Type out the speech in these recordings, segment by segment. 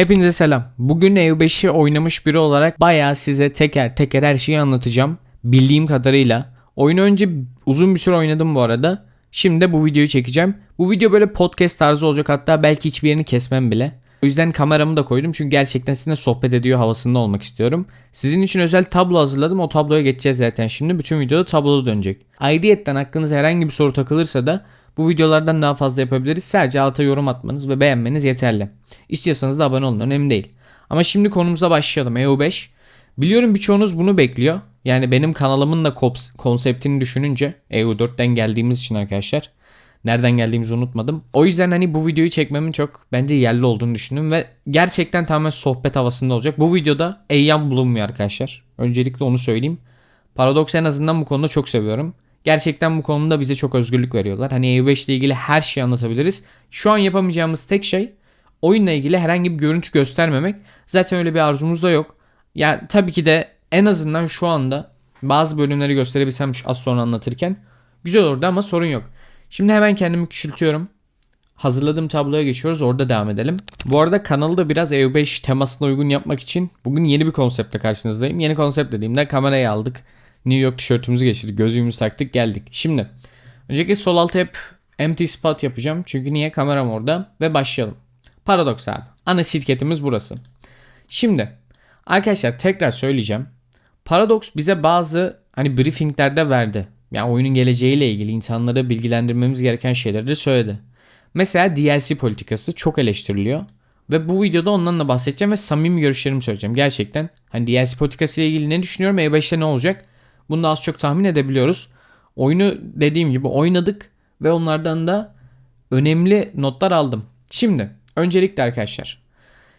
Hepinize selam. Bugün EU5'i oynamış biri olarak bayağı size teker teker her şeyi anlatacağım. Bildiğim kadarıyla. Oyunu önce uzun bir süre oynadım bu arada. Şimdi de bu videoyu çekeceğim. Bu video böyle podcast tarzı olacak hatta belki hiçbir yerini kesmem bile. O yüzden kameramı da koydum çünkü gerçekten sizinle sohbet ediyor havasında olmak istiyorum. Sizin için özel tablo hazırladım. O tabloya geçeceğiz zaten şimdi. Bütün videoda tabloda dönecek. Ayrıyetten aklınıza herhangi bir soru takılırsa da bu videolardan daha fazla yapabiliriz. Sadece alta yorum atmanız ve beğenmeniz yeterli. İstiyorsanız da abone olun önemli değil. Ama şimdi konumuza başlayalım. EU5. Biliyorum birçoğunuz bunu bekliyor. Yani benim kanalımın da konseptini düşününce EU4'ten geldiğimiz için arkadaşlar. Nereden geldiğimizi unutmadım. O yüzden hani bu videoyu çekmemin çok bence yerli olduğunu düşündüm ve gerçekten tamamen sohbet havasında olacak. Bu videoda Eyyam bulunmuyor arkadaşlar. Öncelikle onu söyleyeyim. Paradox en azından bu konuda çok seviyorum. Gerçekten bu konuda bize çok özgürlük veriyorlar. Hani EU5 ile ilgili her şeyi anlatabiliriz. Şu an yapamayacağımız tek şey oyunla ilgili herhangi bir görüntü göstermemek. Zaten öyle bir arzumuz da yok. Yani tabii ki de en azından şu anda bazı bölümleri gösterebilsem az sonra anlatırken güzel olurdu ama sorun yok. Şimdi hemen kendimi küçültüyorum. Hazırladığım tabloya geçiyoruz. Orada devam edelim. Bu arada kanalı da biraz EU5 temasına uygun yapmak için bugün yeni bir konseptle karşınızdayım. Yeni konsept dediğimde kamerayı aldık. New York tişörtümüzü geçirdik. Gözlüğümüzü taktık geldik. Şimdi öncelikle sol alta hep empty spot yapacağım. Çünkü niye kameram orada ve başlayalım. Paradox abi. Ana şirketimiz burası. Şimdi arkadaşlar tekrar söyleyeceğim. Paradox bize bazı hani briefinglerde verdi. Yani oyunun geleceğiyle ilgili insanları bilgilendirmemiz gereken şeyleri de söyledi. Mesela DLC politikası çok eleştiriliyor. Ve bu videoda ondan da bahsedeceğim ve samimi görüşlerimi söyleyeceğim. Gerçekten hani DLC politikası ile ilgili ne düşünüyorum? E5'te ne olacak? Bunu da az çok tahmin edebiliyoruz. Oyunu dediğim gibi oynadık ve onlardan da önemli notlar aldım. Şimdi öncelikle arkadaşlar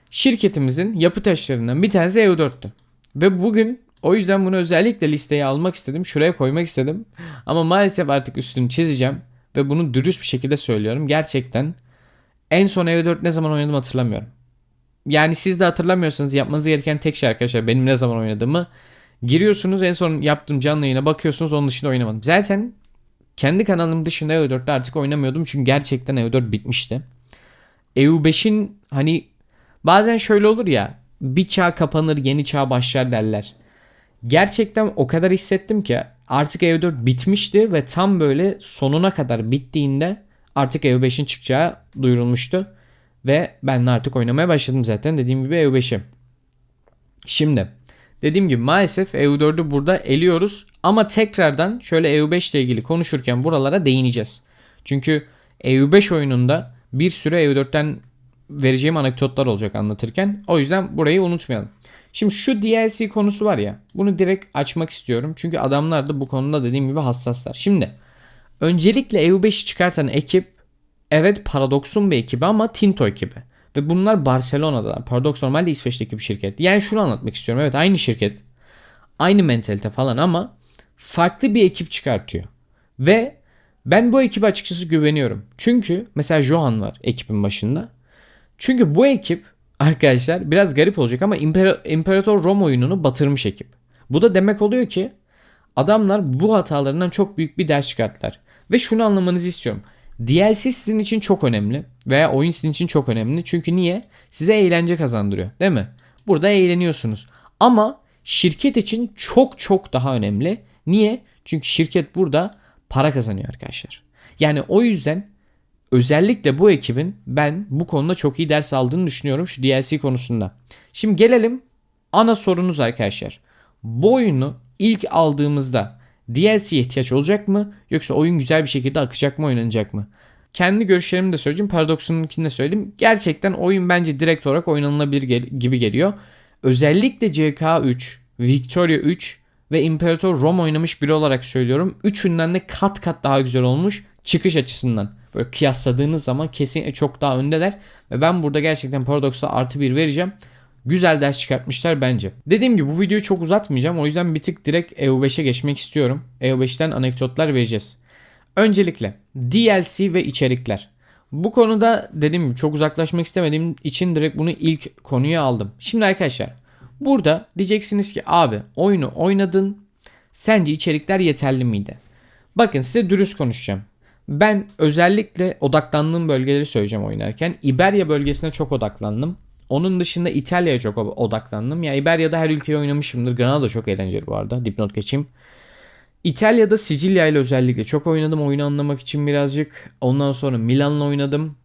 şirketimizin yapı taşlarından bir tanesi EU4'tü. Ve bugün o yüzden bunu özellikle listeye almak istedim. Şuraya koymak istedim. Ama maalesef artık üstünü çizeceğim. Ve bunu dürüst bir şekilde söylüyorum. Gerçekten en son EU4 ne zaman oynadım hatırlamıyorum. Yani siz de hatırlamıyorsanız yapmanız gereken tek şey arkadaşlar benim ne zaman oynadığımı. Giriyorsunuz en son yaptığım canlı yayına bakıyorsunuz onun dışında oynamadım. Zaten kendi kanalım dışında EU4'te artık oynamıyordum çünkü gerçekten EU4 bitmişti. EU5'in hani bazen şöyle olur ya bir çağ kapanır yeni çağ başlar derler. Gerçekten o kadar hissettim ki artık EU4 bitmişti ve tam böyle sonuna kadar bittiğinde artık EU5'in çıkacağı duyurulmuştu. Ve ben de artık oynamaya başladım zaten dediğim gibi EU5'i. Şimdi dediğim gibi maalesef EU4'ü burada eliyoruz ama tekrardan şöyle EU5 ile ilgili konuşurken buralara değineceğiz. Çünkü EU5 oyununda bir süre EU4'ten vereceğim anekdotlar olacak anlatırken. O yüzden burayı unutmayalım. Şimdi şu DLC konusu var ya bunu direkt açmak istiyorum. Çünkü adamlar da bu konuda dediğim gibi hassaslar. Şimdi öncelikle EU5'i çıkartan ekip evet Paradox'un bir ekibi ama Tinto ekibi. Ve bunlar Barcelona'da. Paradox normalde İsveç'teki bir şirket. Yani şunu anlatmak istiyorum. Evet aynı şirket. Aynı mentalite falan ama farklı bir ekip çıkartıyor. Ve ben bu ekibe açıkçası güveniyorum. Çünkü mesela Johan var ekibin başında. Çünkü bu ekip arkadaşlar biraz garip olacak ama İmparator Roma oyununu batırmış ekip. Bu da demek oluyor ki adamlar bu hatalarından çok büyük bir ders çıkarttılar. Ve şunu anlamanızı istiyorum. DLC sizin için çok önemli veya oyun sizin için çok önemli. Çünkü niye? Size eğlence kazandırıyor değil mi? Burada eğleniyorsunuz. Ama şirket için çok çok daha önemli. Niye? Çünkü şirket burada para kazanıyor arkadaşlar. Yani o yüzden özellikle bu ekibin ben bu konuda çok iyi ders aldığını düşünüyorum şu DLC konusunda. Şimdi gelelim ana sorunuz arkadaşlar. Bu oyunu ilk aldığımızda DLC'ye ihtiyaç olacak mı yoksa oyun güzel bir şekilde akacak mı oynanacak mı? Kendi görüşlerimi de söyleyeyim. Paradox'unkini de söyleyeyim. Gerçekten oyun bence direkt olarak oynanılabilir gel- gibi geliyor. Özellikle CK3, Victoria 3 ve İmparator Rome oynamış biri olarak söylüyorum. Üçünden de kat kat daha güzel olmuş çıkış açısından. Böyle kıyasladığınız zaman kesinlikle çok daha öndeler. Ve ben burada gerçekten Paradox'a artı bir vereceğim. Güzel ders çıkartmışlar bence. Dediğim gibi bu videoyu çok uzatmayacağım. O yüzden bir tık direkt EU5'e geçmek istiyorum. EU5'ten anekdotlar vereceğiz. Öncelikle DLC ve içerikler. Bu konuda dediğim gibi çok uzaklaşmak istemediğim için direkt bunu ilk konuya aldım. Şimdi arkadaşlar burada diyeceksiniz ki abi oyunu oynadın. Sence içerikler yeterli miydi? Bakın size dürüst konuşacağım. Ben özellikle odaklandığım bölgeleri söyleyeceğim oynarken. İberya bölgesine çok odaklandım. Onun dışında İtalya'ya çok odaklandım. Ya İberya'da her ülkeyi oynamışımdır. Granada çok eğlenceli bu arada. Dipnot geçeyim. İtalya'da Sicilya ile özellikle çok oynadım oyunu anlamak için birazcık. Ondan sonra Milan'la oynadım.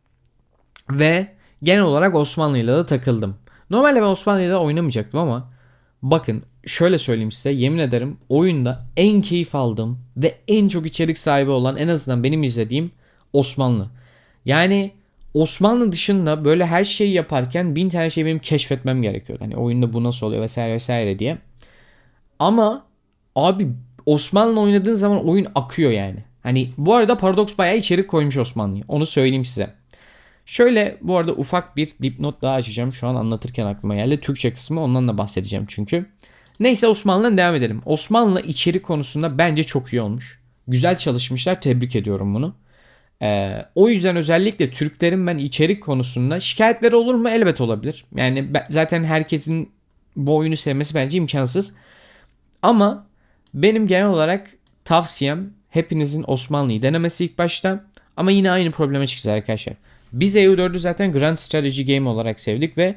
Ve genel olarak Osmanlı'yla da takıldım. Normalde ben Osmanlı'yla oynamayacaktım ama bakın şöyle söyleyeyim size yemin ederim oyunda en keyif aldığım ve en çok içerik sahibi olan en azından benim izlediğim Osmanlı. Yani Osmanlı dışında böyle her şeyi yaparken bin tane şey benim keşfetmem gerekiyor. Hani oyunda bu nasıl oluyor vesaire vesaire diye. Ama abi Osmanlı oynadığın zaman oyun akıyor yani. Hani bu arada Paradox bayağı içerik koymuş Osmanlı'ya. Onu söyleyeyim size. Şöyle bu arada ufak bir dipnot daha açacağım. Şu an anlatırken aklıma geldi. Türkçe kısmı ondan da bahsedeceğim çünkü. Neyse Osmanlı'dan devam edelim. Osmanlı içerik konusunda bence çok iyi olmuş. Güzel çalışmışlar. Tebrik ediyorum bunu. Ee, o yüzden özellikle Türklerin ben içerik konusunda şikayetleri olur mu? Elbet olabilir. Yani ben, zaten herkesin bu oyunu sevmesi bence imkansız. Ama benim genel olarak tavsiyem hepinizin Osmanlı'yı denemesi ilk başta. Ama yine aynı probleme çıkacağız arkadaşlar. Biz EU4'ü zaten Grand Strategy Game olarak sevdik ve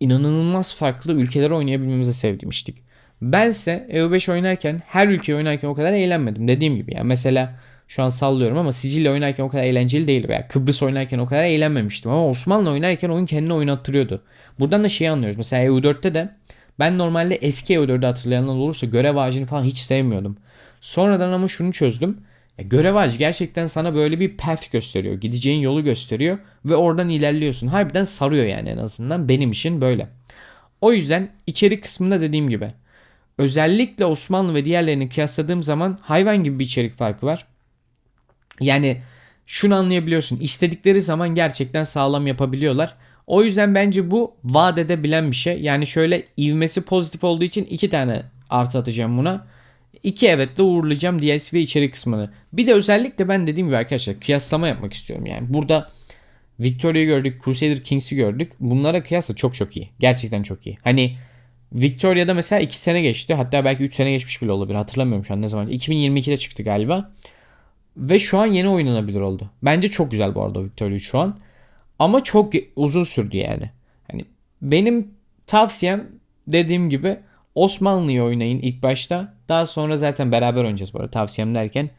inanılmaz farklı ülkeleri oynayabilmemizi sevmiştik. Bense EU5 oynarken her ülkeyi oynarken o kadar eğlenmedim. Dediğim gibi yani mesela şu an sallıyorum ama Sicilya oynarken o kadar eğlenceli değildi veya Kıbrıs oynarken o kadar eğlenmemiştim ama Osmanlı oynarken oyun kendini oynattırıyordu. Buradan da şeyi anlıyoruz. Mesela EU4'te de ben normalde eski EU4'ü hatırlayanlar olursa görev ağacını falan hiç sevmiyordum. Sonradan ama şunu çözdüm. Ya görev ağacı gerçekten sana böyle bir path gösteriyor. Gideceğin yolu gösteriyor ve oradan ilerliyorsun. Harbiden sarıyor yani en azından benim için böyle. O yüzden içerik kısmında dediğim gibi özellikle Osmanlı ve diğerlerini kıyasladığım zaman hayvan gibi bir içerik farkı var. Yani şunu anlayabiliyorsun. İstedikleri zaman gerçekten sağlam yapabiliyorlar. O yüzden bence bu vaat edebilen bir şey. Yani şöyle ivmesi pozitif olduğu için iki tane artı atacağım buna. İki evetle uğurlayacağım ve içerik kısmını. Bir de özellikle ben dediğim gibi arkadaşlar kıyaslama yapmak istiyorum. Yani burada Victoria'yı gördük, Crusader Kings'i gördük. Bunlara kıyasla çok çok iyi. Gerçekten çok iyi. Hani Victoria'da mesela 2 sene geçti. Hatta belki 3 sene geçmiş bile olabilir. Hatırlamıyorum şu an ne zaman. 2022'de çıktı galiba. Ve şu an yeni oynanabilir oldu. Bence çok güzel bu arada Victoria şu an. Ama çok uzun sürdü yani. Hani benim tavsiyem dediğim gibi Osmanlı'yı oynayın ilk başta. Daha sonra zaten beraber oynayacağız bu arada tavsiyem derken.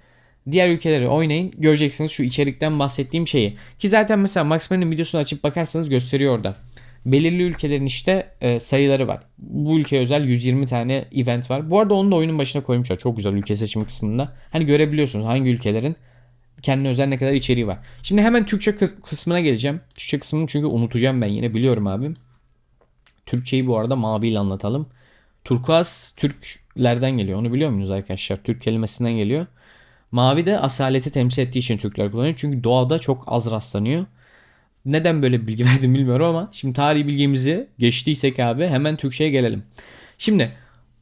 Diğer ülkeleri oynayın. Göreceksiniz şu içerikten bahsettiğim şeyi. Ki zaten mesela Max Payne'in videosunu açıp bakarsanız gösteriyor orada. Belirli ülkelerin işte e, sayıları var. Bu ülkeye özel 120 tane event var. Bu arada onu da oyunun başına koymuşlar. Çok güzel ülke seçimi kısmında. Hani görebiliyorsunuz hangi ülkelerin kendine özel ne kadar içeriği var. Şimdi hemen Türkçe kısmına geleceğim. Türkçe kısmını çünkü unutacağım ben yine biliyorum abim. Türkçeyi bu arada maviyle anlatalım. Turkuaz Türklerden geliyor. Onu biliyor musunuz arkadaşlar? Türk kelimesinden geliyor. Mavi de asaleti temsil ettiği için Türkler kullanıyor. Çünkü doğada çok az rastlanıyor. Neden böyle bilgi verdim bilmiyorum ama şimdi tarihi bilgimizi geçtiysek abi hemen Türkçe'ye gelelim. Şimdi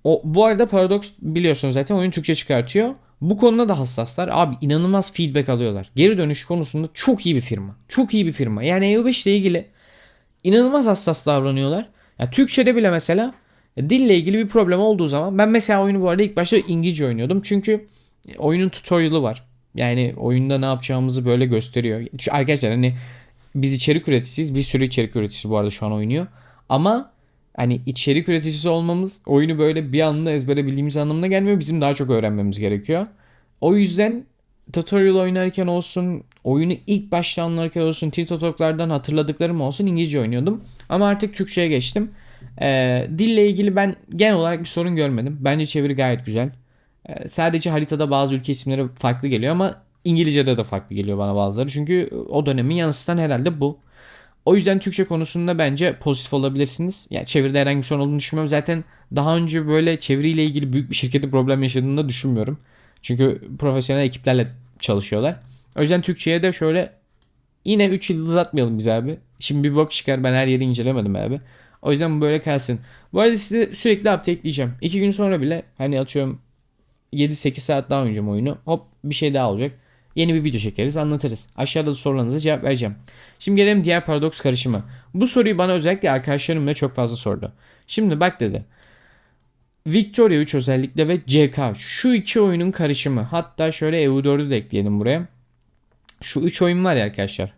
o bu arada Paradox biliyorsunuz zaten oyun Türkçe çıkartıyor. Bu konuda da hassaslar. Abi inanılmaz feedback alıyorlar. Geri dönüş konusunda çok iyi bir firma. Çok iyi bir firma. Yani EU5 ile ilgili inanılmaz hassas davranıyorlar. Ya Türkçe'de bile mesela dille ilgili bir problem olduğu zaman ben mesela oyunu bu arada ilk başta İngilizce oynuyordum. Çünkü oyunun tutorial'ı var. Yani oyunda ne yapacağımızı böyle gösteriyor. Arkadaşlar hani biz içerik üreticisiyiz. Bir sürü içerik üreticisi bu arada şu an oynuyor. Ama hani içerik üreticisi olmamız oyunu böyle bir anda ezbere bildiğimiz anlamına gelmiyor. Bizim daha çok öğrenmemiz gerekiyor. O yüzden tutorial oynarken olsun, oyunu ilk başta anlarken olsun, Tito Talk'lardan hatırladıklarım olsun İngilizce oynuyordum. Ama artık Türkçe'ye geçtim. Ee, dille ilgili ben genel olarak bir sorun görmedim. Bence çeviri gayet güzel. Ee, sadece haritada bazı ülke isimleri farklı geliyor ama İngilizce'de de farklı geliyor bana bazıları. Çünkü o dönemin yansıtan herhalde bu. O yüzden Türkçe konusunda bence pozitif olabilirsiniz. Yani çeviride herhangi bir sorun olduğunu düşünmüyorum. Zaten daha önce böyle çeviriyle ilgili büyük bir şirketin problem yaşadığını da düşünmüyorum. Çünkü profesyonel ekiplerle çalışıyorlar. O yüzden Türkçe'ye de şöyle yine 3 yıldız atmayalım biz abi. Şimdi bir bok çıkar ben her yeri incelemedim abi. O yüzden böyle kalsın. Bu arada size sürekli update'leyeceğim. 2 gün sonra bile hani atıyorum 7-8 saat daha oynayacağım oyunu. Hop bir şey daha olacak. Yeni bir video çekeriz anlatırız. Aşağıda da sorularınıza cevap vereceğim. Şimdi gelelim diğer paradoks karışımı. Bu soruyu bana özellikle arkadaşlarım da çok fazla sordu. Şimdi bak dedi. Victoria 3 özellikle ve CK şu iki oyunun karışımı. Hatta şöyle EU4'ü de ekleyelim buraya. Şu 3 oyun var ya arkadaşlar.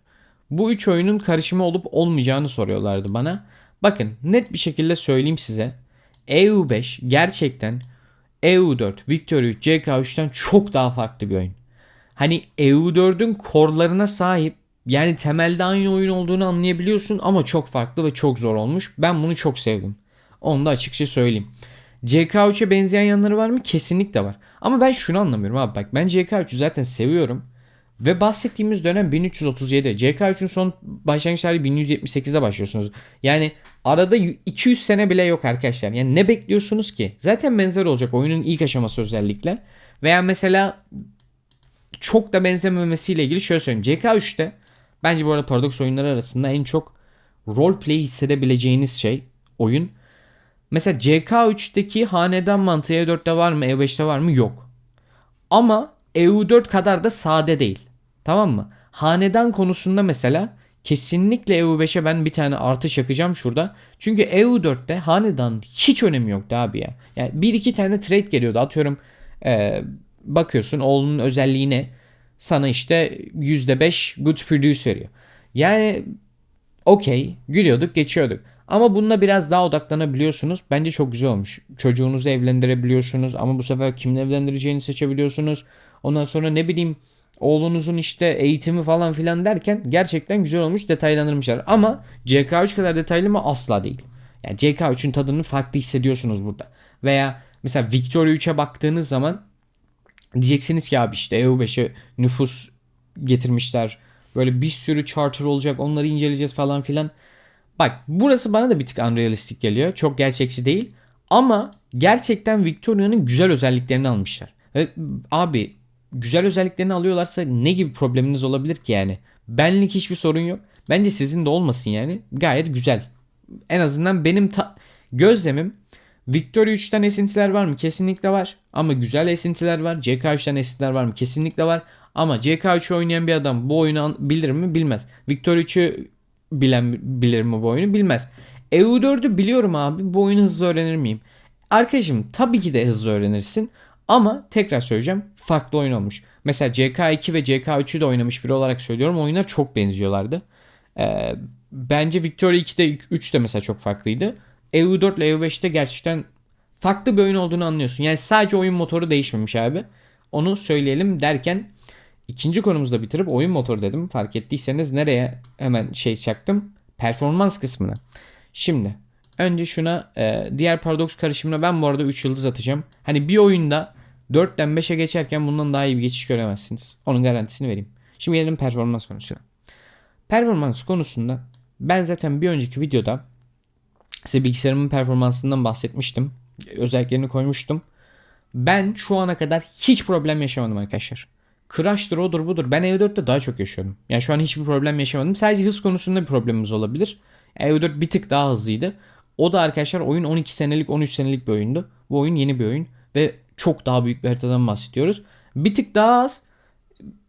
bu üç oyunun karışımı olup olmayacağını soruyorlardı bana. Bakın net bir şekilde söyleyeyim size. EU5 gerçekten EU4, Victory 3, CK3'ten çok daha farklı bir oyun. Hani EU4'ün korlarına sahip yani temelde aynı oyun olduğunu anlayabiliyorsun ama çok farklı ve çok zor olmuş. Ben bunu çok sevdim. Onu da açıkça söyleyeyim. CK3'e benzeyen yanları var mı? Kesinlikle var. Ama ben şunu anlamıyorum abi bak ben CK3'ü zaten seviyorum. Ve bahsettiğimiz dönem 1337. CK3'ün son başlangıç tarihi 1178'de başlıyorsunuz. Yani arada 200 sene bile yok arkadaşlar. Yani ne bekliyorsunuz ki? Zaten benzer olacak oyunun ilk aşaması özellikle. Veya mesela çok da benzememesiyle ilgili şöyle söyleyeyim. CK3'te bence bu arada Paradox oyunları arasında en çok roleplay hissedebileceğiniz şey oyun. Mesela CK3'teki hanedan mantığı E4'te var mı E5'te var mı yok. Ama EU4 kadar da sade değil. Tamam mı? Hanedan konusunda mesela kesinlikle EU5'e ben bir tane artış yakacağım şurada. Çünkü EU4'te hanedan hiç önemi yoktu abi ya. Yani bir iki tane trade geliyordu. Atıyorum e, bakıyorsun oğlunun özelliğine sana işte %5 good produce veriyor. Yani okey gülüyorduk geçiyorduk. Ama bununla biraz daha odaklanabiliyorsunuz. Bence çok güzel olmuş. Çocuğunuzu evlendirebiliyorsunuz ama bu sefer kimle evlendireceğini seçebiliyorsunuz. Ondan sonra ne bileyim oğlunuzun işte eğitimi falan filan derken gerçekten güzel olmuş detaylandırmışlar. Ama CK3 kadar detaylı mı asla değil. Yani CK3'ün tadını farklı hissediyorsunuz burada. Veya mesela Victoria 3'e baktığınız zaman diyeceksiniz ki abi işte EU5'e nüfus getirmişler. Böyle bir sürü charter olacak onları inceleyeceğiz falan filan. Bak burası bana da bir tık unrealistik geliyor. Çok gerçekçi değil. Ama gerçekten Victoria'nın güzel özelliklerini almışlar. Abi güzel özelliklerini alıyorlarsa ne gibi probleminiz olabilir ki yani? Benlik hiçbir sorun yok. Bence sizin de olmasın yani. Gayet güzel. En azından benim ta- gözlemim Victoria 3'ten esintiler var mı? Kesinlikle var. Ama güzel esintiler var. CK3'ten esintiler var mı? Kesinlikle var. Ama CK3'ü oynayan bir adam bu oyunu bilir mi? Bilmez. Victoria 3'ü bilen bilir mi bu oyunu? Bilmez. EU4'ü biliyorum abi. Bu oyunu hızlı öğrenir miyim? Arkadaşım tabii ki de hızlı öğrenirsin. Ama tekrar söyleyeceğim farklı oyun olmuş. Mesela CK2 ve CK3'ü de oynamış biri olarak söylüyorum. Oyunlar çok benziyorlardı. Ee, bence Victoria 2'de 3 de mesela çok farklıydı. EU4 ile EU5'te gerçekten farklı bir oyun olduğunu anlıyorsun. Yani sadece oyun motoru değişmemiş abi. Onu söyleyelim derken ikinci konumuzda bitirip oyun motoru dedim. Fark ettiyseniz nereye hemen şey çaktım? Performans kısmına. Şimdi önce şuna e, diğer paradoks karışımına ben bu arada 3 yıldız atacağım. Hani bir oyunda 4'ten 5'e geçerken bundan daha iyi bir geçiş göremezsiniz. Onun garantisini vereyim. Şimdi gelelim performans konusuna. Performans konusunda ben zaten bir önceki videoda size bilgisayarımın performansından bahsetmiştim. Özelliklerini koymuştum. Ben şu ana kadar hiç problem yaşamadım arkadaşlar. Crash'dır odur budur. Ben EU4'te daha çok yaşıyorum. Yani şu an hiçbir problem yaşamadım. Sadece hız konusunda bir problemimiz olabilir. EU4 bir tık daha hızlıydı. O da arkadaşlar oyun 12 senelik 13 senelik bir oyundu. Bu oyun yeni bir oyun ve çok daha büyük bir haritadan bahsediyoruz. Bir tık daha az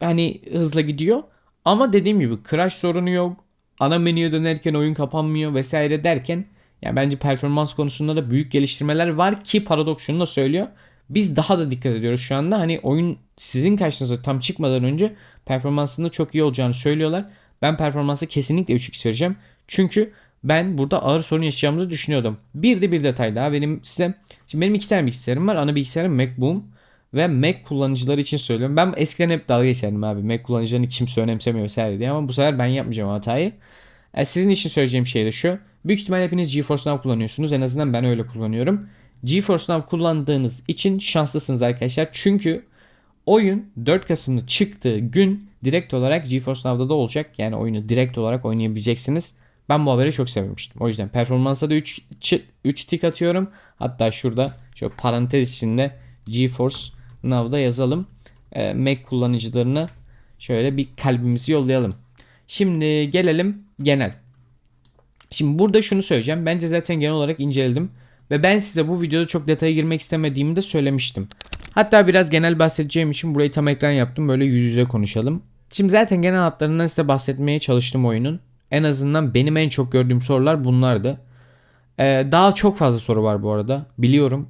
hani hızla gidiyor. Ama dediğim gibi crash sorunu yok. Ana menüye dönerken oyun kapanmıyor vesaire derken yani bence performans konusunda da büyük geliştirmeler var ki Paradox şunu da söylüyor. Biz daha da dikkat ediyoruz şu anda. Hani oyun sizin karşınıza tam çıkmadan önce performansında çok iyi olacağını söylüyorlar. Ben performansa kesinlikle 3x vereceğim. Çünkü ben burada ağır sorun yaşayacağımızı düşünüyordum. Bir de bir detay daha benim size. Şimdi benim iki tane bilgisayarım var. Ana bilgisayarım MacBoom ve Mac kullanıcıları için söylüyorum. Ben eskiden hep dalga geçerdim abi. Mac kullanıcılarını kimse önemsemiyor vesaire diye ama bu sefer ben yapmayacağım hatayı. Yani sizin için söyleyeceğim şey de şu. Büyük ihtimal hepiniz GeForce Now kullanıyorsunuz. En azından ben öyle kullanıyorum. GeForce Now kullandığınız için şanslısınız arkadaşlar. Çünkü oyun 4 Kasım'da çıktığı gün direkt olarak GeForce Now'da da olacak. Yani oyunu direkt olarak oynayabileceksiniz. Ben bu haberi çok sevmiştim. O yüzden performansa da 3 3 tik atıyorum. Hatta şurada şu parantez içinde GeForce Now'da yazalım. Ee, Mac kullanıcılarına şöyle bir kalbimizi yollayalım. Şimdi gelelim genel. Şimdi burada şunu söyleyeceğim. Bence zaten genel olarak inceledim. Ve ben size bu videoda çok detaya girmek istemediğimi de söylemiştim. Hatta biraz genel bahsedeceğim için burayı tam ekran yaptım. Böyle yüz yüze konuşalım. Şimdi zaten genel hatlarından size bahsetmeye çalıştım oyunun. En azından benim en çok gördüğüm sorular bunlardı. Ee, daha çok fazla soru var bu arada. Biliyorum.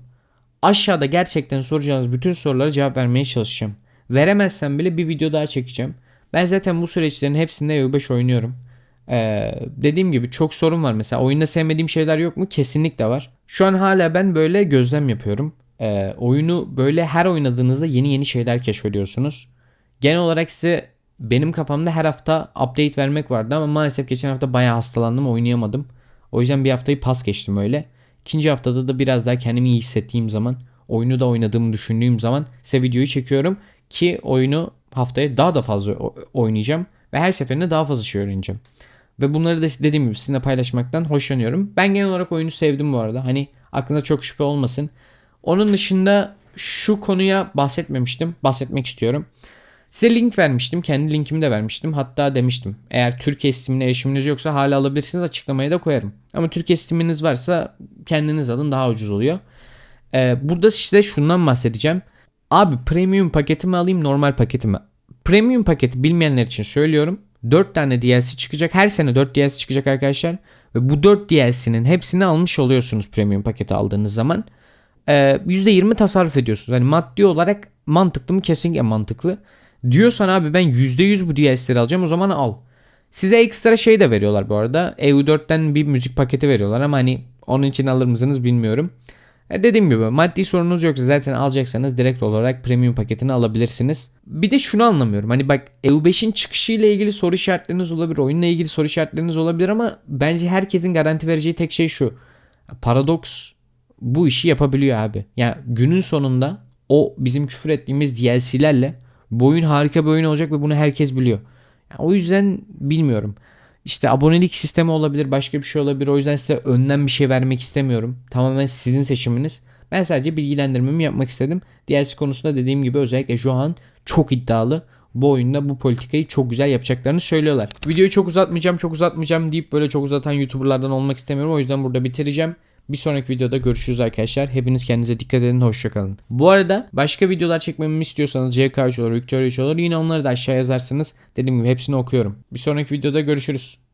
Aşağıda gerçekten soracağınız bütün sorulara cevap vermeye çalışacağım. Veremezsem bile bir video daha çekeceğim. Ben zaten bu süreçlerin hepsinde EU5 oynuyorum. Ee, dediğim gibi çok sorun var. Mesela oyunda sevmediğim şeyler yok mu? Kesinlikle var. Şu an hala ben böyle gözlem yapıyorum. Ee, oyunu böyle her oynadığınızda yeni yeni şeyler keşfediyorsunuz. Genel olarak size benim kafamda her hafta update vermek vardı ama maalesef geçen hafta bayağı hastalandım oynayamadım. O yüzden bir haftayı pas geçtim öyle. İkinci haftada da biraz daha kendimi iyi hissettiğim zaman oyunu da oynadığımı düşündüğüm zaman size videoyu çekiyorum ki oyunu haftaya daha da fazla oynayacağım ve her seferinde daha fazla şey öğreneceğim. Ve bunları da dediğim gibi sizinle paylaşmaktan hoşlanıyorum. Ben genel olarak oyunu sevdim bu arada. Hani aklında çok şüphe olmasın. Onun dışında şu konuya bahsetmemiştim. Bahsetmek istiyorum. Size link vermiştim. Kendi linkimi de vermiştim. Hatta demiştim. Eğer Türkiye Steam'ine erişiminiz yoksa hala alabilirsiniz. Açıklamaya da koyarım. Ama Türkiye Steam'iniz varsa kendiniz alın daha ucuz oluyor. Ee, burada size şundan bahsedeceğim. Abi premium paketi mi alayım normal paketi mi? Premium paketi bilmeyenler için söylüyorum. 4 tane DLC çıkacak. Her sene 4 DLC çıkacak arkadaşlar. Ve bu 4 DLC'nin hepsini almış oluyorsunuz premium paketi aldığınız zaman. Ee, %20 tasarruf ediyorsunuz. Hani maddi olarak mantıklı mı? Kesinlikle mantıklı. Diyorsan abi ben %100 bu DLC'leri alacağım o zaman al. Size ekstra şey de veriyorlar bu arada. EU4'ten bir müzik paketi veriyorlar ama hani onun için alır mısınız bilmiyorum. E dediğim gibi maddi sorunuz yoksa zaten alacaksanız direkt olarak premium paketini alabilirsiniz. Bir de şunu anlamıyorum. Hani bak EU5'in çıkışı ile ilgili soru işaretleriniz olabilir. Oyunla ilgili soru işaretleriniz olabilir ama bence herkesin garanti vereceği tek şey şu. Paradox bu işi yapabiliyor abi. Yani günün sonunda o bizim küfür ettiğimiz DLC'lerle bu oyun harika bir oyun olacak ve bunu herkes biliyor. Yani o yüzden bilmiyorum. İşte abonelik sistemi olabilir, başka bir şey olabilir. O yüzden size önden bir şey vermek istemiyorum. Tamamen sizin seçiminiz. Ben sadece bilgilendirmemi yapmak istedim. DLC konusunda dediğim gibi özellikle şu an çok iddialı. Bu oyunda bu politikayı çok güzel yapacaklarını söylüyorlar. Videoyu çok uzatmayacağım, çok uzatmayacağım deyip böyle çok uzatan YouTuber'lardan olmak istemiyorum. O yüzden burada bitireceğim. Bir sonraki videoda görüşürüz arkadaşlar. Hepiniz kendinize dikkat edin. Hoşçakalın. Bu arada başka videolar çekmemi istiyorsanız JK3 olur, Victoria 3 olur. Yine onları da aşağı yazarsanız dediğim gibi hepsini okuyorum. Bir sonraki videoda görüşürüz.